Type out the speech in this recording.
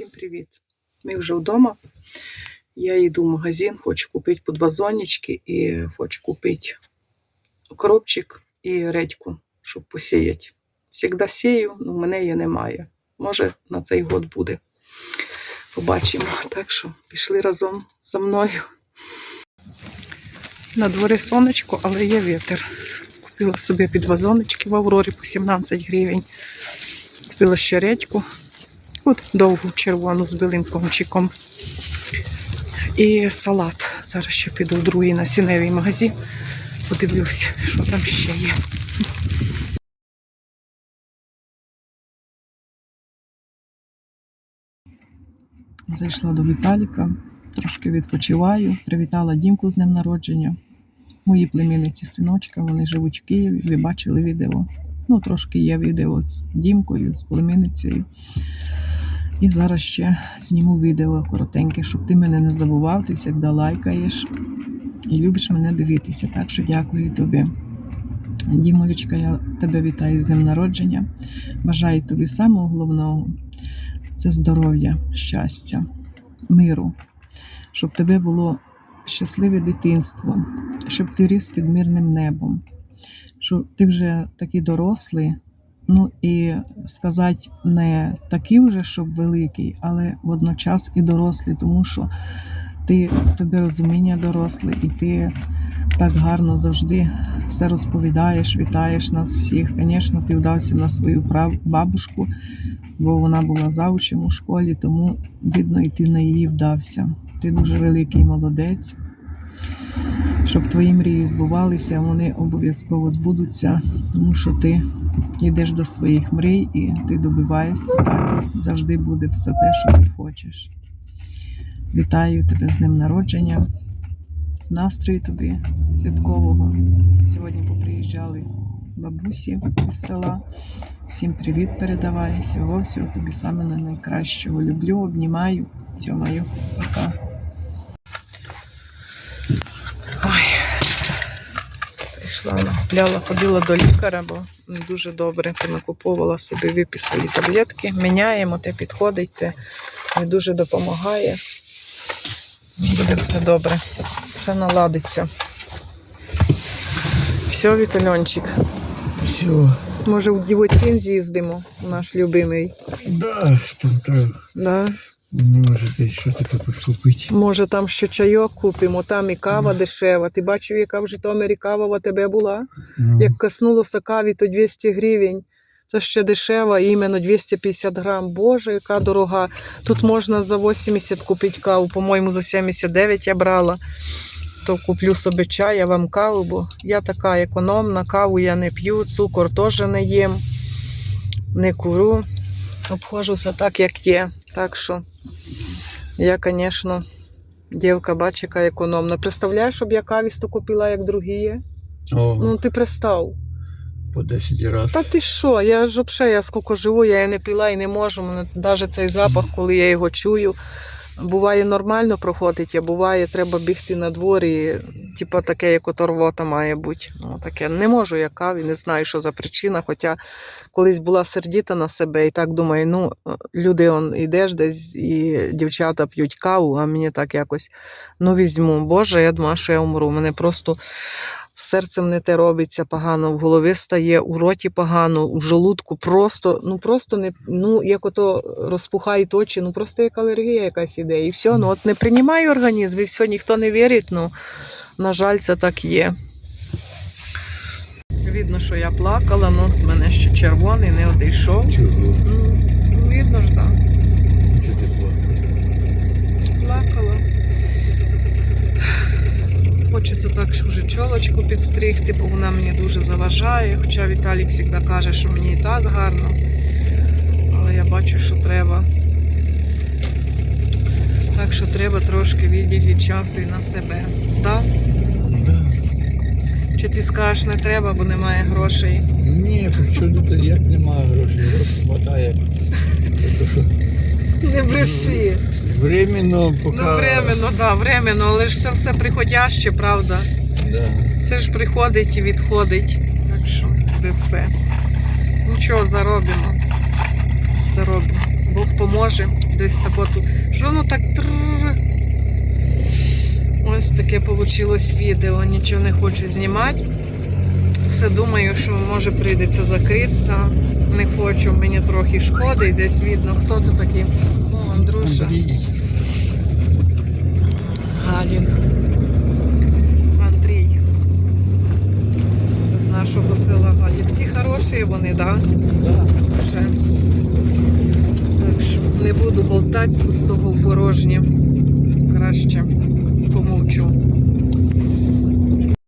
Всім привіт! Ми вже вдома. Я йду в магазин, хочу купити по два зонечки і хочу купити коробчик і редьку, щоб посіяти. Всегда сію, але мене її немає. Може, на цей год буде. Побачимо. Так що пішли разом за мною. На дворі сонечко, але є вітер. Купила собі під вазоночки в Аврорі по 17 гривень. Купила ще редьку. От довгу червону з білим комчиком. І салат. Зараз ще піду в другий насінневий магазин. Подивлюся, що там ще є. Зайшла до Віталіка, трошки відпочиваю. Привітала Дімку з днем народження. Мої племінниці синочка, вони живуть в Києві. Ви бачили відео. Ну, трошки є відео з Дімкою, з племінницею. І зараз ще зніму відео коротеньке, щоб ти мене не забував, ти завжди лайкаєш і любиш мене дивитися. Так що дякую тобі. Дімолечка, я тебе вітаю з днем народження. Бажаю тобі самого головного це здоров'я, щастя, миру, щоб тебе було щасливе дитинство, щоб ти ріс під мирним небом, що ти вже такий дорослий. Ну і сказати не такий вже, щоб великий, але водночас і дорослий, тому що ти тебе розуміння доросле, і ти так гарно завжди все розповідаєш, вітаєш нас всіх. Звісно, ти вдався на свою бабушку, бо вона була завучем у школі, тому видно, і ти на її вдався. Ти дуже великий молодець. Щоб твої мрії збувалися, вони обов'язково збудуться, тому що ти йдеш до своїх мрій і ти добиваєшся, так завжди буде все те, що ти хочеш. Вітаю тебе з днем народження, настрою тобі святкового. Сьогодні поприїжджали бабусі з села. Всім привіт передавай. Всього всього тобі саме на найкращого. Люблю, обнімаю, цьомаю. Пока. Прийшла, накупляла, ходила до лікаря, бо дуже добре. Накуповувала собі, виписали таблетки. Міняємо, те підходить, те не дуже допомагає. Буде все добре. Все наладиться. Все, Вітальончик. Все, Може, в Дівоцін з'їздимо, наш любимий. да, там треба, Да? Може десь що таке поступити. Може, там ще чайок купимо, там і кава дешева. Ти бачив, яка в Житомирі кава в тебе була? Ну, Як коснулося каві, то 200 гривень. Це ще дешево, іменно 250 грам. Боже, яка дорога. Тут можна за 80 купити каву, по-моєму, за 79 я брала. То куплю собі чай, я вам каву, бо я така економна, каву я не п'ю, цукор теж не їм, не курю. Обходжуся так, як є. Так що я, звісно, дівка, бачить, яка економна. Представляєш, щоб я кавісту купила, як другі є? О, Ну, ти пристав. по 10 разів. Та ти що? Я ж взагалі, я скільки живу, я її не пила і не можу. Навіть цей запах, коли я його чую, буває нормально проходить, а буває, треба бігти на дворі, типу таке, як ото рвота має бути. Ну, таке. Не можу я каві, не знаю, що за причина. Хоча колись була сердіта на себе і так думаю, ну, люди он йдеш десь і дівчата п'ють каву, а мені так якось ну візьму. Боже, я думаю, що я умру. Мене просто серцем не те робиться погано, в голові стає, у роті погано, у желудку просто, ну просто не ну як ото розпухають очі, ну просто як алергія якась іде. І все, ну от не приймає організм, і все, ніхто не вірить. Ну, на жаль, це так є. Видно, що я плакала, нос в мене ще червоний, не одійшов. Чого? Ну, видно ж, так. Що ти плакала? плакала. Хочеться так що вже чолочку підстригти, бо вона мені дуже заважає. Хоча Віталік завжди каже, що мені і так гарно. Але я бачу, що треба. Так що треба трошки відділити часу і на себе. Так? Да. Чи ти скажеш, не треба, бо немає грошей? Ні, чому як немає грошей, грошей хватає. Тобто, Не бреши. временно, поки... Ну, временно, да, временно, але ж це все приходяще, правда? Да. Це ж приходить і відходить. Так що це все. Нічого, заробимо. Заробимо. Бог поможе. десь так. Що воно так. Ось таке вийшло відео. Нічого не хочу знімати. Все думаю, що може прийдеться закритися. Не хочу, мені трохи шкоди, десь видно, хто це такий. О, Андрюша. Галін. Андрій. З нашого села Галін. Ті хороші вони, так? Да. Вже. Так що не буду болтати з пустого в порожнє. Краще помовчу.